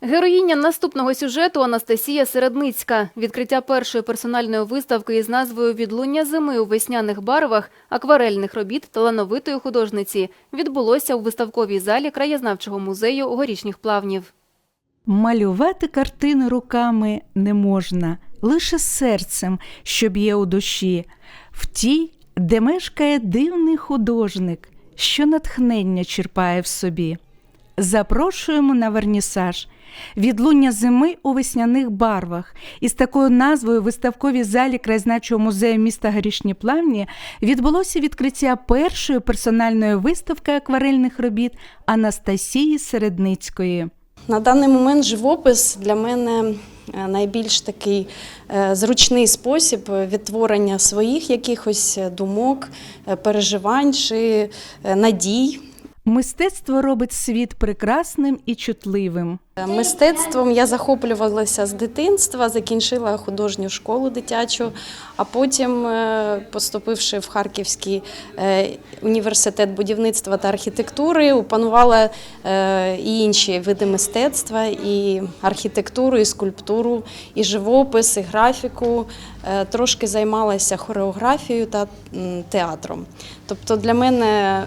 Героїня наступного сюжету Анастасія Середницька. Відкриття першої персональної виставки із назвою Відлуння зими у весняних барвах акварельних робіт талановитої художниці відбулося у виставковій залі краєзнавчого музею горішніх плавнів. Малювати картини руками не можна, лише серцем, що б'є у душі, в тій, де мешкає дивний художник, що натхнення черпає в собі. Запрошуємо на вернісаж відлуння зими у весняних барвах. Із такою назвою виставковій залі краєзнавчого музею міста Горішні Плавні відбулося відкриття першої персональної виставки акварельних робіт Анастасії Середницької. На даний момент живопис для мене е, найбільш такий е, зручний спосіб відтворення своїх якихось думок, е, переживань чи надій. Мистецтво робить світ прекрасним і чутливим. Е, Мистецтвом я захоплювалася з дитинства, закінчила художню школу дитячу, а потім, е, поступивши в Харківський е, університет будівництва та архітектури, опанувала і інші види мистецтва, і архітектуру, і скульптуру, і живопис, і графіку. Трошки займалася хореографією та театром. Тобто для мене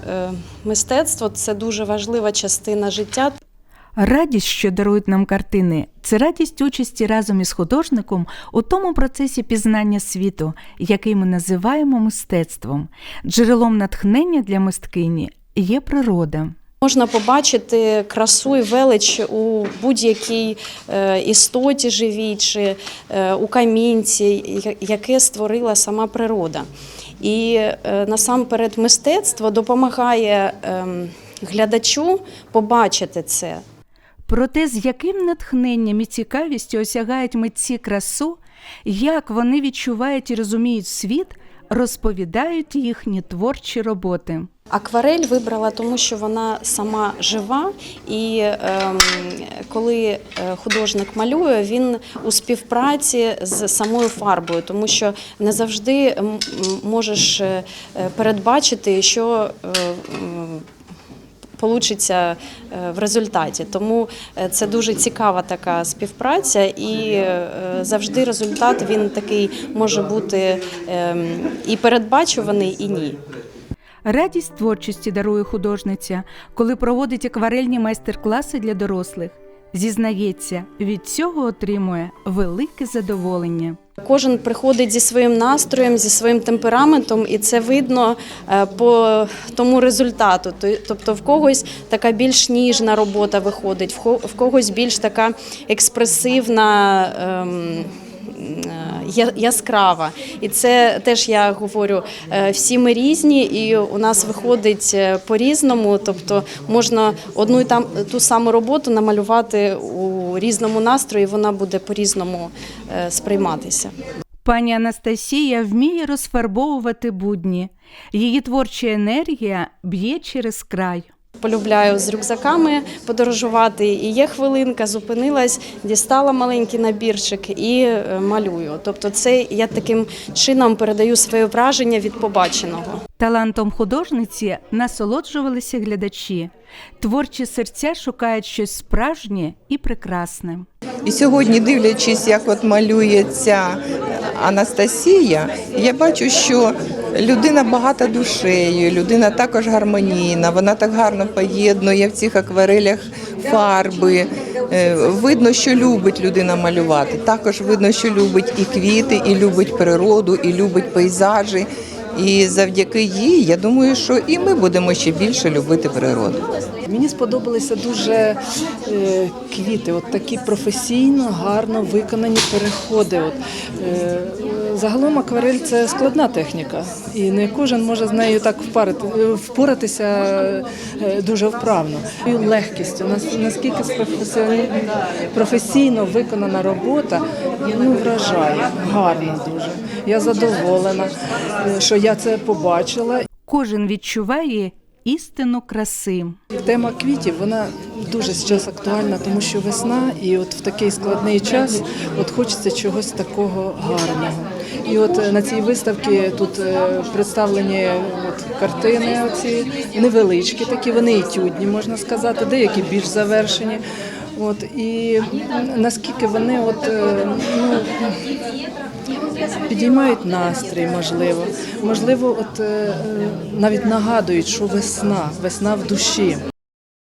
мистецтво це дуже важлива частина життя. Радість, що дарують нам картини, це радість участі разом із художником у тому процесі пізнання світу, який ми називаємо мистецтвом. Джерелом натхнення для мисткині є природа. Можна побачити красу і велич у будь-якій е, істоті живій чи е, у камінці, яке створила сама природа. І е, насамперед мистецтво допомагає ем, глядачу побачити це. Про те, з яким натхненням і цікавістю осягають митці красу, як вони відчувають і розуміють світ, розповідають їхні творчі роботи. Акварель вибрала, тому що вона сама жива, і ем, коли е, художник малює, він у співпраці з самою фарбою, тому що не завжди можеш е, передбачити, що е, Получиться е, в результаті, тому е, це дуже цікава така співпраця, і е, завжди результат він такий може бути ем, і передбачуваний, і ні. Радість творчості дарує художниця, коли проводить акварельні майстер-класи для дорослих. Зізнається, від цього отримує велике задоволення. Кожен приходить зі своїм настроєм, зі своїм темпераментом, і це видно е, по тому результату. Тобто, в когось така більш ніжна робота виходить, в когось більш така експресивна. Е, Яскрава, і це теж я говорю. е, Всі ми різні, і у нас виходить е, по-різному. Тобто можна одну і там ту саму роботу намалювати у різному настрої, вона буде по-різному е, сприйматися. Пані Анастасія вміє розфарбовувати будні. Її творча енергія б'є через край. Полюбляю з рюкзаками подорожувати. І є хвилинка, зупинилась, дістала маленький набірчик і е, малюю. Тобто, це я таким чином передаю своє враження від побаченого. Талантом художниці насолоджувалися глядачі. Творчі серця шукають щось справжнє і прекрасне. І сьогодні, дивлячись, як от малює ця Анастасія, я бачу, що людина багата душею, людина також гармонійна, вона так гарно поєднує в цих акварелях фарби. Е, Видно, що любить людина малювати. Також видно, що любить і квіти, і любить природу, і любить пейзажі. І завдяки їй, я думаю, що і ми будемо ще більше любити природу. Мені сподобалися дуже е, квіти, от такі професійно, гарно виконані переходи. От, е, загалом акварель це складна техніка, і не кожен може з нею так впарити, впоратися е, дуже вправно. І легкістю, наскільки професійно виконана робота, ну, вражає, гарно дуже. Я задоволена, що я це побачила. Кожен відчуває істину краси. Тема квітів вона дуже зараз актуальна, тому що весна, і от в такий складний час от хочеться чогось такого гарного. І от е, на цій виставці тут е, представлені от картини, оці невеличкі, такі вони етюдні, можна сказати, деякі більш завершені. От і наскільки вони от е, ну, підіймають настрій, можливо, можливо, от навіть нагадують, що весна, весна в душі.